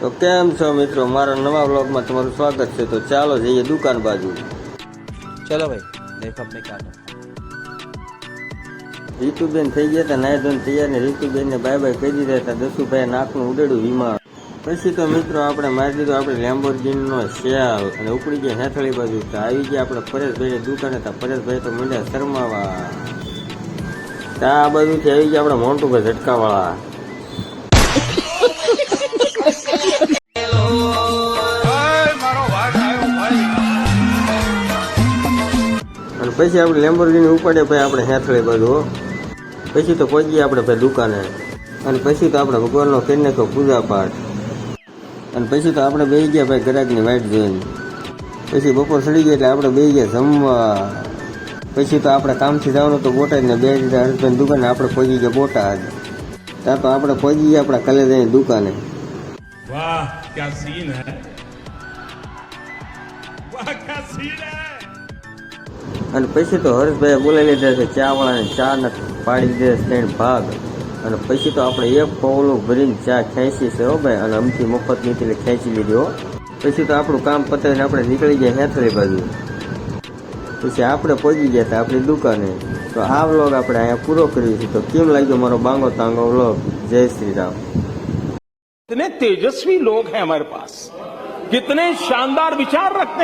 તો કેમ છો મિત્રો મારા નવા બ્લોગમાં તમારું સ્વાગત છે તો ચાલો જઈએ દુકાન બાજુ ચલો ભાઈ દેખો આપણે ક્યાં રીતુબેન થઈ ગયા હતા નાય ધોન રીતુબેન ને બાય બાય કહી દીધા હતા દસુભાઈ નાકનું ઉડેડું વીમા પછી તો મિત્રો આપણે મારી દીધું આપણે લેમ્બોર્ગિનનો શિયાળ અને ઉપડી ગયા હેથળી બાજુ તો આવી ગયા આપણે પરેશભાઈની દુકાન હતા પરેશભાઈ તો મંડ્યા શરમાવા આ બાજુથી આવી ગયા આપણે મોન્ટુભાઈ ઝટકાવાળા પછી આપડે લેમ્બોર્ગિની ઉપાડે ભાઈ આપડે હેથળે बाजू હો પછી તો પોગીયા આપડે ભાઈ દુકાને અને પછી તો આપડે ભગવાનનો ટેને તો પૂજા પાઠ અને પછી તો આપડે બેહી ગયા ભાઈ ગરાજની વાઇટ જોઈને પછી બપોર છડી ગયા તો આપડે બેહી ગયા ધમવા પછી તો આપડે કામ થી જવાનું તો બોટાઈને બેહીને દુકાને આપડે પોગી ગયા બોટા આજ ત્યાં તો આપડે પોગી ગયા આપડા કલેજની દુકાને વાહ કે આ સીન હે વાહ કસીન હે અને પૈસે તો હરિસ ભાઈ બોલા લીધા છે ચાવળા ને ચાણક પાડી દે ત્રણ ભાગ અને પછી તો આપડે એક બોલો ભરીને ચા ખેંચી છે હો ભાઈ અને અમથી મફત નીતે ખેંચી લીધો પછી તો આપણું કામ પતે ને આપણે નીકળી જઈએ હેઠરી બાજુ ਤੁਸੀਂ આપણે પોગી ગયાતા આપની દુકાને તો આ વ્લોગ આપણે આ પૂરું કર્યું તો કીમ લાગ્યો મરો બાંગો તાંગો વ્લોગ જય શ્રી રામ इतने तेजस्वी लोग हैं हमारे पास कितने शानदार विचार रखे